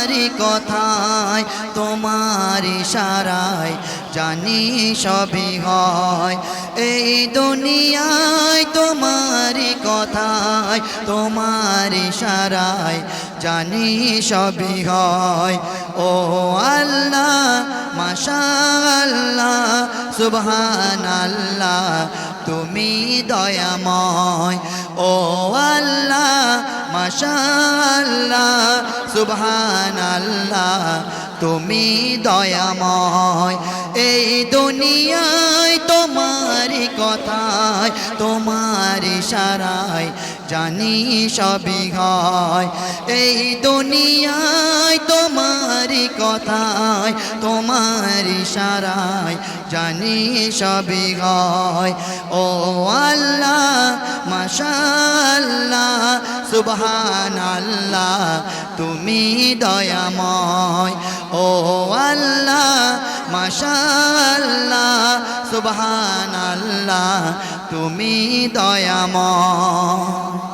তোমারি কথায়, তোমার ইশারায় জানি সবই হয়। এই দুনিয়ায় তোমারি কথায়, তোমার ইশারায় জানি সবই হয়। ও আল্লাহ মাশা আল্লাহ সুবহান আল্লাহ তুমি দয়াময়। ও মাশা সুবহানাল্লাহ, তুমি দয়াময়। এই দুনিয়ায় তোমার কথায়, তোমার ইশারায় জানি সবই হয়। এই দুনিয়ায় কথায়, তোমার ইশারায় জানি সবই হয়। ও আল্লাহ মাশাল্লাহ সুবহান আল্লাহ তুমি দয়াময়। ও আল্লাহ মাশাল্লাহ সুবহান আল্লাহ তুমি দয়াময়।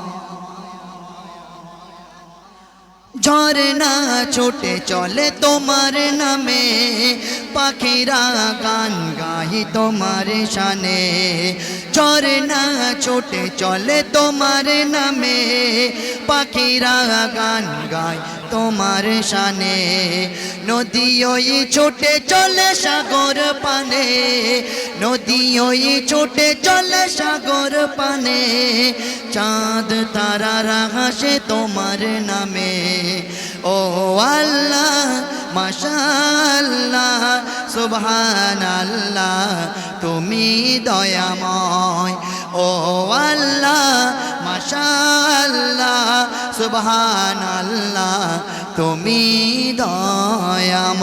ঝরনা ছোটে চলে তোমার নামে। পাখিরা গান গাই তোমার শানে। ঝরনা ছোটে চলে তোমার নামে। পাখিরা গান গায় তোমার শানে। নদী ছোটে চলে সাগর পানে। নদী ছোটে চলে সাগর পানে। চাঁদ তারারা হাসে তোমার নামে। ও আল্লাহ মাশাল্লাহ সুবহান আল্লাহ তুমি দয়াময়। ও আল্লাহ মাশাল্লাহ সুবহান আল্লাহ তুমি দয়াময়।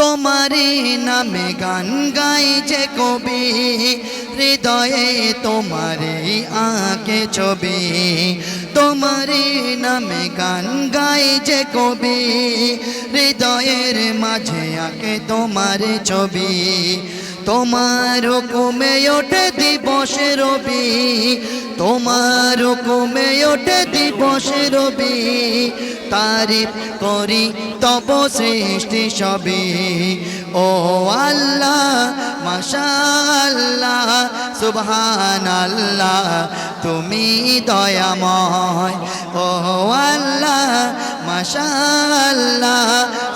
তোমারে নামে গান গাই যে কবি, হৃদয়ে তোমারে আঁকে ছবি। তোমারে নামে গান গাই যে কবি, হৃদয়ের মাঝে আঁকে তোমার ছবি। তোমার কমে ওঠে দিবসে রবি, তোমার কমে ওঠে দিবসে রবি, তারিফ করি তব সৃষ্টি সবই। ও আল্লাহ মাশাল্লাহ সুবহান আল্লাহ তুমি দয়াময়। ও আল্লাহ মাশাল্লাহ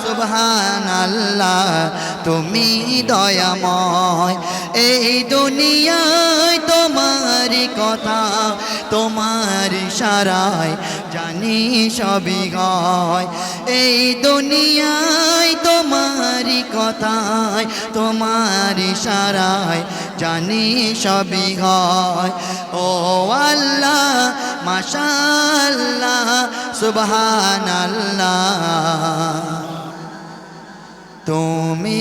সুবহান আল্লাহ তুমি দয়াময়। এই দুনিয়ায় তোমারি কথা, তোমার সারায় জানি সবই হয়। এই দুনিয়ায় তোমারি কথায় তোমার সারায় জানি সবই হয়। ও আল্লাহ মাশাল্লাহ সুবহান আল্লাহ তুমি